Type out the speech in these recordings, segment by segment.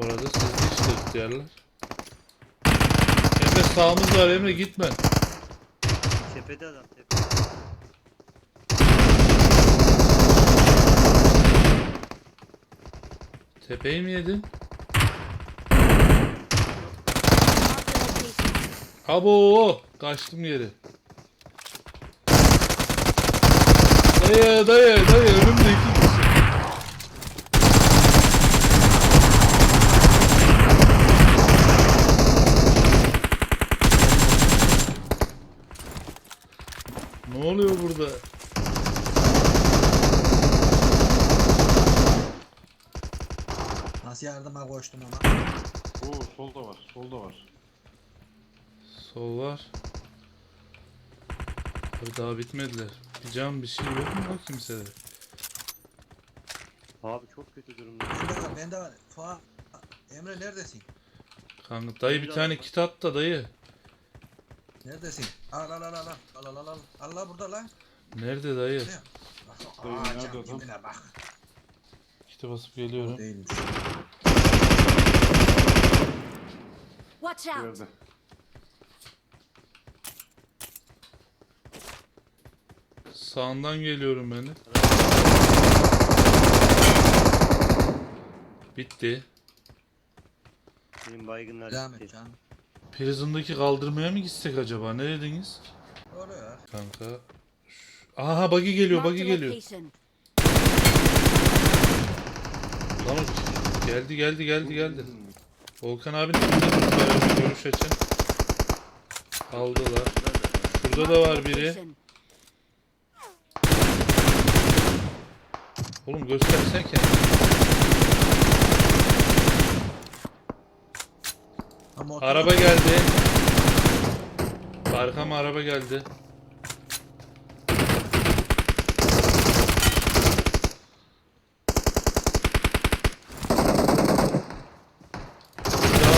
Orada sizde işte ihtiyarlar. Emre sağımız var Emre gitme. Tepede adam tepede. Tepeyi mi yedin? Abo kaçtım geri. Dayı dayı dayı önümde iki kişi. Ne burada? Nasıl yardıma koştum ama. Oo solda var. Solda var. Sol var. Abi daha bitmediler. Bir cam bir şey yok mu bak kimsede? Abi çok kötü durumda. Bende var, bende var. Fuat. Emre neredesin? Kanka dayı bir tane kit at da dayı. Neredesin? Al al al al al al al al Allah burada lan. Nerede dayı? Bak Dayı, nerede adam? dibine bak. Kite basıp geliyorum. Değilmiş. Watch out! Yerde. Sağından geliyorum ben de. Bitti. Benim baygınlar Devam et canım. Prison'daki kaldırmaya mı gitsek acaba? Ne dediniz? Oluyor. Kanka. Aha buggy geliyor, buggy geliyor. Lan o- geldi geldi geldi geldi. Volkan abinin önünde bir Görüş açın. Aldılar. Şurada da var biri. Oğlum göstersene kendini. Motor- Araba geldi. Arkama araba geldi. Ya,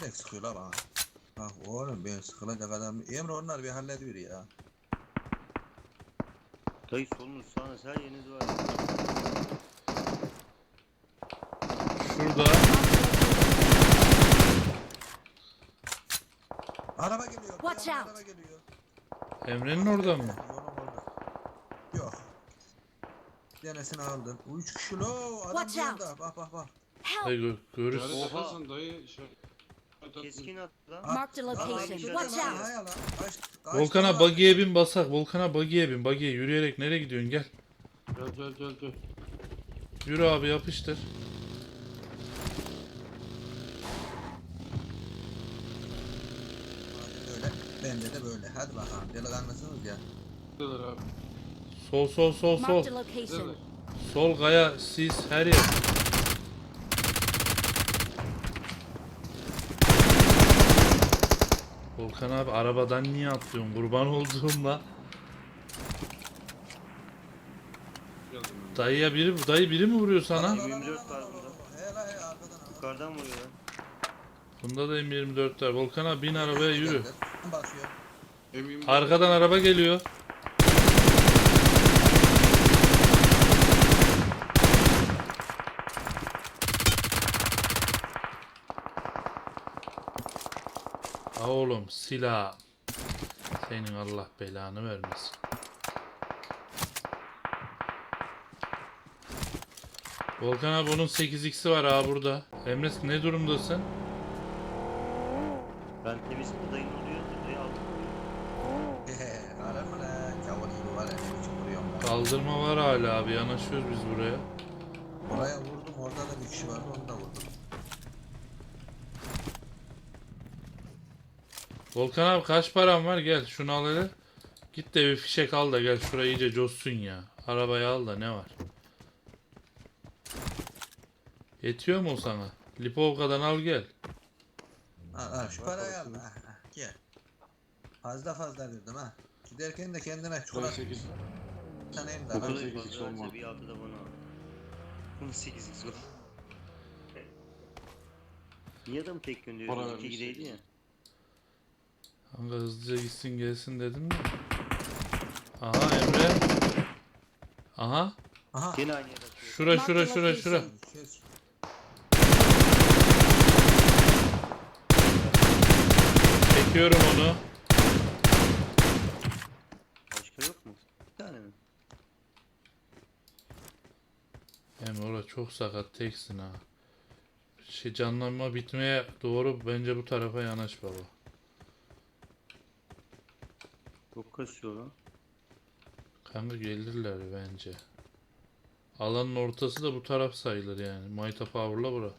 Direkt sıkıyor la bana. Ha sıkılacak adam. Emre onlar bir hallediyor ya. Dayı solunuz sağınız her yeriniz var. Şurada. Araba geliyor. Watch out. Araba geliyor. Emre'nin orada mı? Orada. Yok. Denesini aldım. Bu üç kişi lo. Adam Watch yanda. Bak bak bak. Dayı gö- görürsün. İşaret Oha. dayı at. Keskin attı lan. Marked a Lan location. abi, Watch out. Volkan'a buggy'e bin basak. Volkan'a buggy'e bin. Buggy'e yürüyerek nereye gidiyorsun gel. Gel gel gel gel. Yürü abi yapıştır. Öyle. Bende de böyle. Hadi bakalım. Delikanlısınız ya. Neler abi? Sol sol sol sol. Marked a location. Neler? Sol kaya sis her yer. Volkan abi arabadan niye atlıyorsun kurban olduğumla? Dayıya biri dayı biri mi vuruyor sana? Al, al, al, 24 al, al, var al, al, bunda. al. He la he arkadan al. Yukarıdan vuruyor lan. Bunda da M24 var. Volkan abi bin arabaya yürü. Arkadan araba geliyor. Ha oğlum silah. Senin Allah belanı vermesin. Volkan abi onun 8x'i var ha burada. Emre ne durumdasın? Ben temiz bu dayının oluyor. Aldım. Ben. Kaldırma var hala abi yanaşıyoruz biz buraya. Oraya vurdum. Orada da bir kişi vardı. Onu da vurdum. Volkan abi kaç param var gel şunu al hele. Git de bir fişek al da gel şurayı iyice coşsun ya. Arabayı al da ne var? Yetiyor mu o sana? Lipovka'dan al gel. Al al şu parayı al. Ha, ha, Gel. Fazla fazla verdim ha. Giderken de kendine çikolata 8. taneyim da. Dokuz lan. Dayı sekiz fazla olmaz. bir altı da bana al. Bunun 8x var. Niye adam tek gönderiyor? Para İki vermiş gideydi ya. Kanka hızlıca gitsin gelsin dedim de. Aha Emre. Aha. Aha. Yine aynı yere atıyor. Şura şura şura şura. Şöyle- Çekiyorum onu. Başka yok mu? Bir tane mi? Emre orada çok sakat teksin ha. Şey canlanma bitmeye doğru bence bu tarafa yanaş baba. Çok kasıyor lan. Kanka gelirler bence. Alanın ortası da bu taraf sayılır yani. Mayta Power'la bura.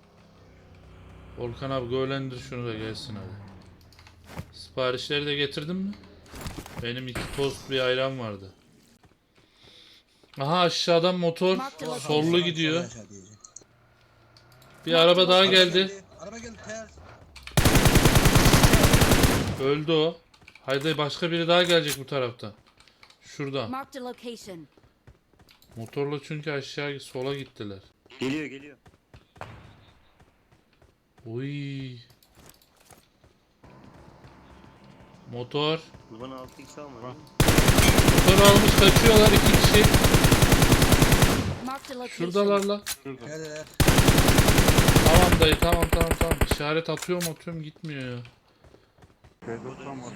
Volkan abi gölendir şunu da gelsin hadi. Siparişleri de getirdin mi? Benim iki tost bir ayran vardı. Aha aşağıdan motor sollu gidiyor. Bir araba daha geldi. Araba geldi ters. Öldü o. Haydi başka biri daha gelecek bu taraftan. Şuradan. Marked a location. Motorla çünkü aşağı sola gittiler. Geliyor geliyor. Uy. Motor. Bu bana 6x almadı. Bak. Motor almış kaçıyorlar iki kişi. Marked a location. Şuradalar la. Şurada. Tamam dayı tamam tamam tamam. İşaret atıyorum atıyorum gitmiyor ya. Var.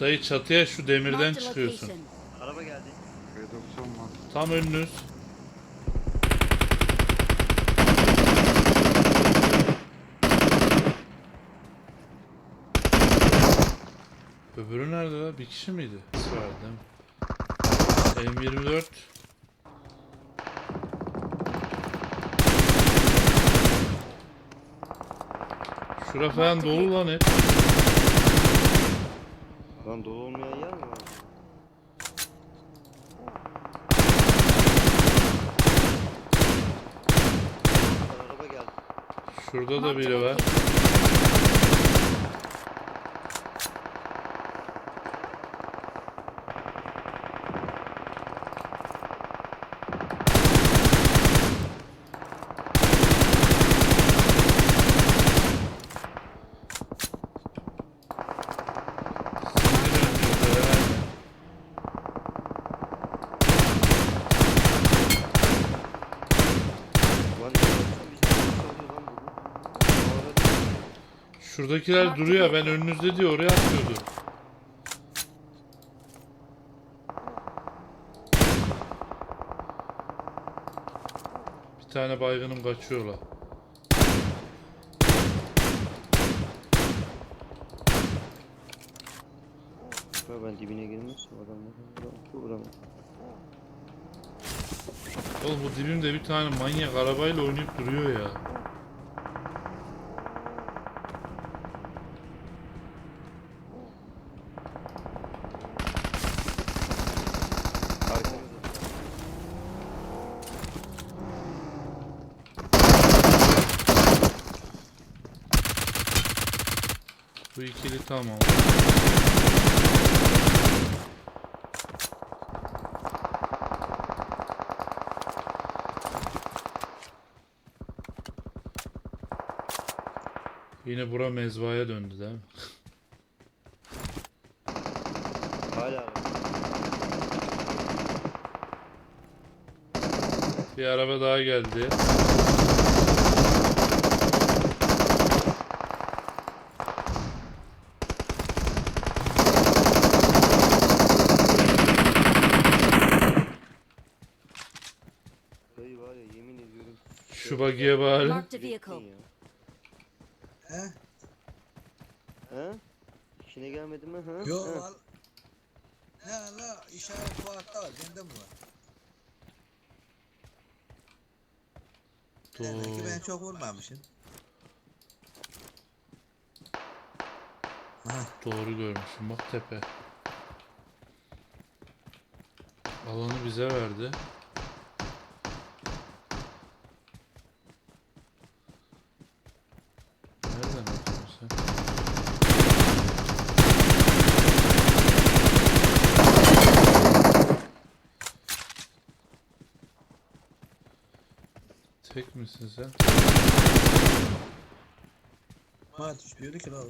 Dayı çatıya şu demirden Marked a çıkıyorsun. location. Araba geldi. Tam önünüz. Öbürü nerede la? Bir kişi miydi? Mi? M24 Şura falan dolu lan hep. Lan dolu olmayan yer mi var? Araba geldi. Şurada da biri var. location. Sinir ediyor böyle. Lan ne yapsam biz de çalıyor lan bu. Araba Şuradakiler duruyor. Ben önünüzde diyor. Oraya atıyordu. Bir tane baygınım kaçıyorlar. Ben dibine girmişim adamlar. Vuramam. Oğlum bu dibimde bir tane manyak arabayla oynayıp duruyor ya. Tamam. Yine bura mezbaya döndü değil mi? Hala araba. Bir araba daha geldi. Dayı var ya yemin ediyorum. Şu bagiye bari. Marked a vehicle. Ya. He? He? İşine gelmedi mi? Ha? Yo Ha. al. Ne la işaret Fuat'ta var. Bende mi var? Demek ki ben çok vurmamışım. Aha. Doğru görmüşüm. Bak tepe. Alanı bize verdi. Tek misin sen? Bana düşmüyordu ki la.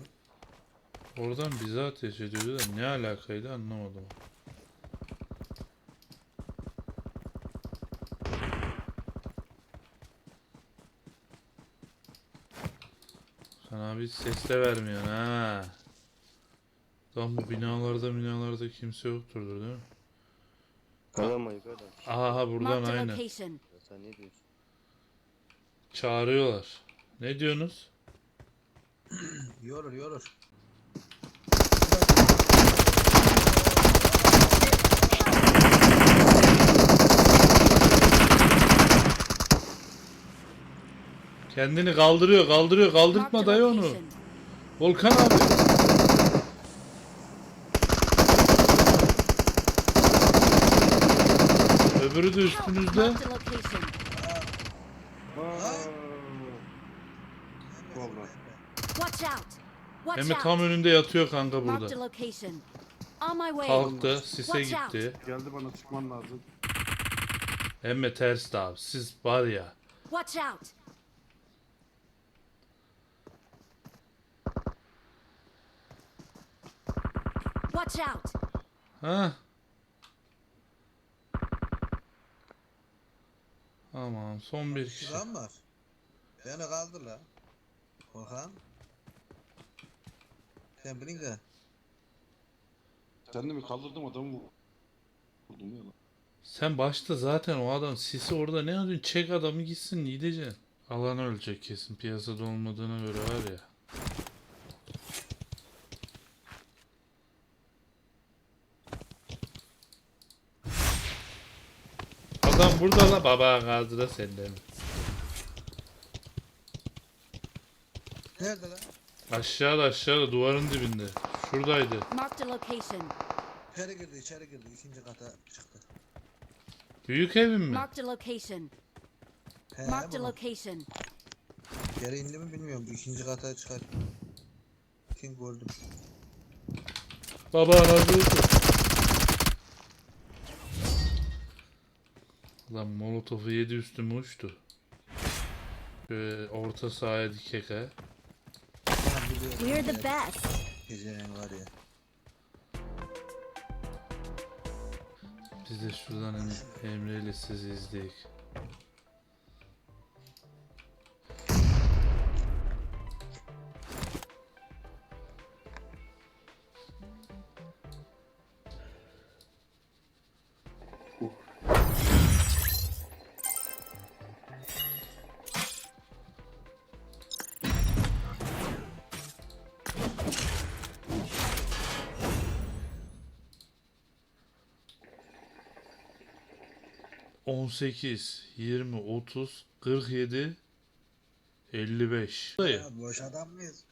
Oradan bize ateş ediyordu da ne alakaydı anlamadım. Sen abi ses de vermiyorsun ha. Lan bu binalarda binalarda kimse yoktur değil mi? Kalama yukarıda. Aha buradan Marked a aynı. location. Ya sen ne diyorsun? Çağırıyorlar. Ne diyorsunuz? Yorur yorur. Kendini kaldırıyor, kaldırıyor, kaldırtma dayı onu. Volkan abi. Öbürü de üstünüzde. Kobra. Watch out. Watch de tam out. önünde yatıyor kanka Marked a burada. location. On my way. Kalktı, sise Watch out. gitti. Geldi bana çıkman lazım. Hem de ters de abi. Siz var ya. Watch out. Watch out. Ha? Aman son bir kişi. Şuran var. Beni kaldır la. Korkan. Sen bilin de. Sen de mi kaldırdım adamı vur- vurdum ya lan. Sen başta zaten o adam sisi orada ne yapıyorsun? Çek adamı gitsin gideceksin. Alan ölecek kesin piyasada olmadığına göre var ya. Adam burada la baba kaldı da senden. Nerede lan? Aşağıda aşağıda duvarın dibinde. Şuradaydı. Marked a location. İçeri girdi içeri girdi. ikinci kata çıktı. Büyük evin mi? Marked a location. He, Marked a bu. location. Geri indi mi bilmiyorum. Bu ikinci kata çıkar. Kim gördüm. Baba razı olsun. Lan molotofu yedi üstüme uçtu. Şöyle orta sahaya dikek. We're the best. Gecenin var ya. Biz de şuradan hani Emre ile sizi izleyik. 18, 20, 30, 47, 55. Ya, boş adam mıyız?